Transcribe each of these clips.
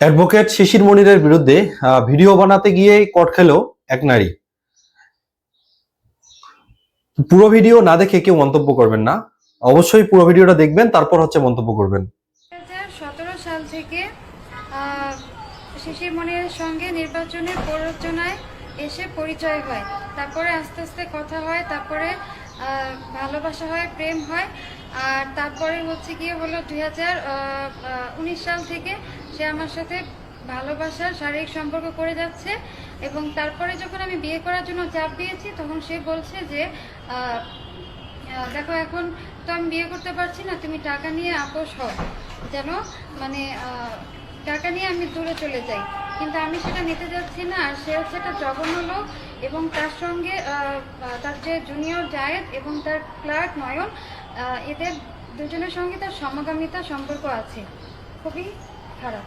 Advocate শিশির মনিরের বিরুদ্ধে video বানাতে গিয়ে কট খেলো এক নারী। পুরো ভিডিও না দেখে কেউ মন্তব্য করবেন না। অবশ্যই পুরো ভিডিওটা দেখবেন তারপর হচ্ছে মন্তব্য করবেন। সতেরো সাল থেকে শিশির মনিরের সঙ্গে নির্বাচনের প্ররোচনায় এসে পরিচয় হয়। তারপরে আস্তে আস্তে কথা হয় তারপরে ভালোবাসা হয়, প্রেম হয়। আর তারপরে হচ্ছে গিয়ে হলো দুই হাজার উনিশ সাল থেকে সে আমার সাথে ভালোবাসার শারীরিক সম্পর্ক করে যাচ্ছে এবং তারপরে যখন আমি বিয়ে করার জন্য চাপ দিয়েছি, তখন সে বলছে যে দেখো এখন তো আমি বিয়ে করতে পারছি না, তুমি টাকা নিয়ে আপোষ হও। যেন মানে টাকা নিয়ে আমি দূরে চলে যাই। কিন্তু আমি সেটা নিতে যাচ্ছি না। সে হচ্ছে একটা জঘন্য লোক এবং তার সঙ্গে তার যে জুনিয়র জায়েদ এবং তার ক্লার্ক নয়ন এদের দুজনের সঙ্গে তার সমগামিতা সম্পর্ক আছে। খুবই খারাপ।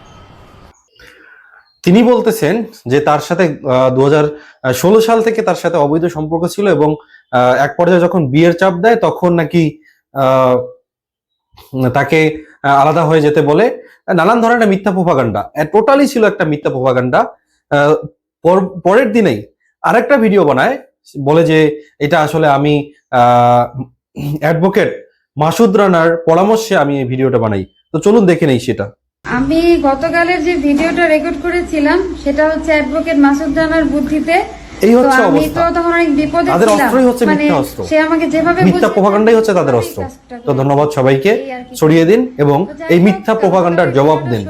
তিনি বলতেছেন যে তার সাথে দু সাল থেকে তার সাথে অবৈধ সম্পর্ক ছিল এবং এক পর্যায়ে যখন বিয়ের চাপ দেয় তখন নাকি তাকে আলাদা হয়ে যেতে বলে। নানান ধরনের মিথ্যা প্রোপাগান্ডা। টোটালি ছিল একটা মিথ্যা প্রোপাগান্ডা। পরের দিনেই আরেকটা ভিডিও বানায়, বলে যে এটা আসলে আমি অ্যাডভোকেট মাসুদ রানার পরামর্শে আমি এই ভিডিওটা বানাই। তো চলুন দেখে নেই সেটা। আমি গতকালের যে ভিডিওটা রেকর্ড করেছিলাম, সেটা হচ্ছে অ্যাডভোকেট মাসুদ রানার বুদ্ধিতে এই হচ্ছে অবস্থা। তাদের অস্ত্রই হচ্ছে মানে মিথ্যা অস্ত্র। মিথ্যা প্রভাকাণ্ডাই হচ্ছে তাদের অস্ত্র। তো ধন্যবাদ সবাইকে। ছড়িয়ে দিন এবং এই মিথ্যা প্রভাকাণ্ডার জবাব দিন।